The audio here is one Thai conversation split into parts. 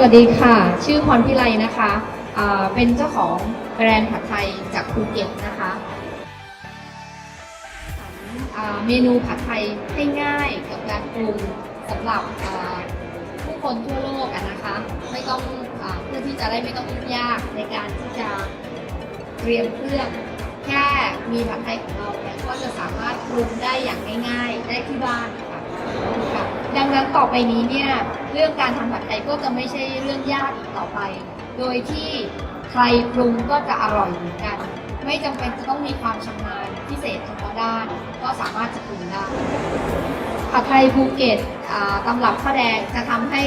สวัสดีค่ะ ชื่อพรพิไลนะคะเป็นเจ้าของแบรนด์ผัดไทยจากภูเก็ตนะคะเมนูผัดไทยให้ง่ายกับการปรุงสำหรับผู้คนทั่วโลกนะคะไม่ต้องเพื่อที่จะได้ไม่ต้องยุ่งยากในการที่จะเตรียมเครื่องแค่มีผัดไทยของเราเนี่ยก็จะสามารถปรุงได้อย่างง่ายๆได้ที่บ้านค่ะค่ะ ดัง นั้นต่อไปนี้เนี่ยเรื่องการทำผัดไทยก็จะไม่ใช่เรื่องยากอีกต่อไป โดยที่ใครปรุงก็จะอร่อยเหมือนกัน ไม่จำเป็นจะต้องมีความชำนาญพิเศษเฉพาะด้าน ก็สามารถจะปรุงได้ผัดไทยภูเก็ตตำรับข้าวแดงจะทำให้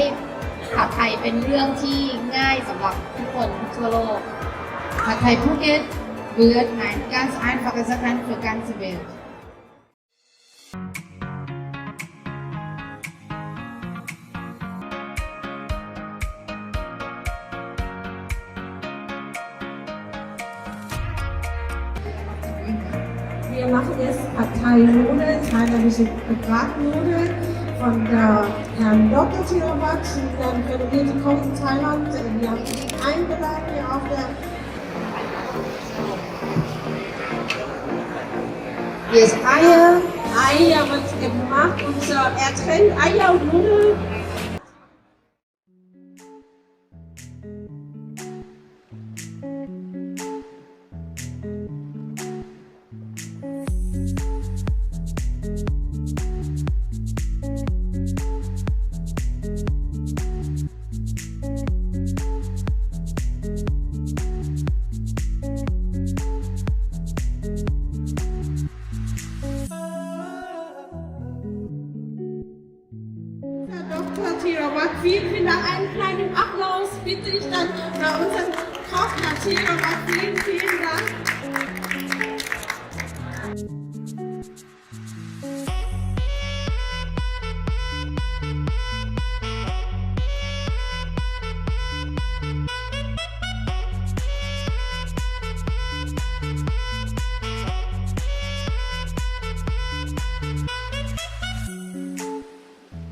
ผัดไทยเป็นเรื่องที่ง่ายสำหรับทุกคนทั่วโลก Partei Phuket wird ein ganz einfaches Rennen für ganze Welt. Wir machen jetzt Parteinudeln, thailändische Bratnudeln von der Herrn Dr. Tirawat. Dann renovierte Koch in Thailand. Wir haben ihn eingeladen hier auf der Hier ist Eier. Eier wird gemacht und so, er trennt Eier und Nudeln. Dr. Theobald. Vielen, vielen Dank. Einen kleinen Applaus bitte ich dann bei unserem Dr. Theobald. Vielen, vielen Dank.